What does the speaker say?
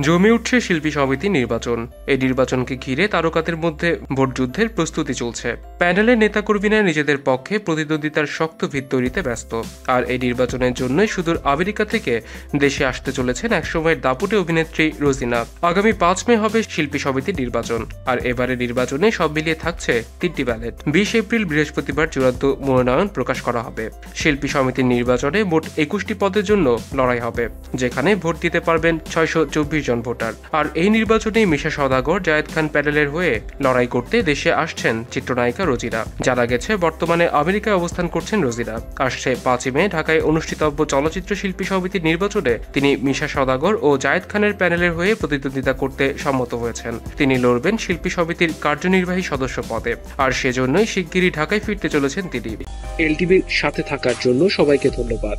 জমে উঠছে শিল্পী সমিতি নির্বাচন। এই নির্বাচনকে ঘিরে তারকাদের মধ্যে ভোটযুদ্ধের প্রস্তুতি চলছে। প্যানেলের নেতাকর্মীরা নিজেদের পক্ষে প্রতিদ্বন্দ্বিতার শক্ত ভিত তৈরিতে ব্যস্ত। আর এই নির্বাচনের জন্যই সুদূর আমেরিকা থেকে দেশে আসতে চলেছেন একসময়ের দাপুটে অভিনেত্রী রোজিনা। আগামী পাঁচ মে হবে শিল্পী সমিতির নির্বাচন। আর এবারে নির্বাচনে সব মিলিয়ে থাকছে তিনটি ব্যালেট। বিশ এপ্রিল বৃহস্পতিবার চূড়ান্ত মনোনয়ন প্রকাশ করা হবে। শিল্পী সমিতির নির্বাচনে মোট একুশটি পদের জন্য লড়াই হবে, যেখানে ভোট দিতে পারবেন ছয়শো চব্বিশ জন ভোটার। আর এই নির্বাচনে মিশা সদাগর জায়েদ খান প্যানেলের হয়ে লড়াই করতে দেশে আসছেন চিত্রনায়িকা রোজিনা জানা গেছে, বর্তমানে আমেরিকায় অবস্থান করছেন রোজিনা আসছে পাঁচই মে ঢাকায় অনুষ্ঠিতব্য চলচ্চিত্র শিল্পী সমিতির নির্বাচনে তিনি মিশা সদাগর ও জায়েদ খানের প্যানেলের হয়ে প্রতিদ্বন্দ্বিতা করতে সম্মত হয়েছেন। তিনি লড়বেন শিল্পী সমিতির কার্যনির্বাহী সদস্য পদে। আর সেজন্যই শিগগিরই ঢাকায় ফিরতে চলেছেন তিনি। এলটিভির সাথে থাকার জন্য সবাইকে ধন্যবাদ।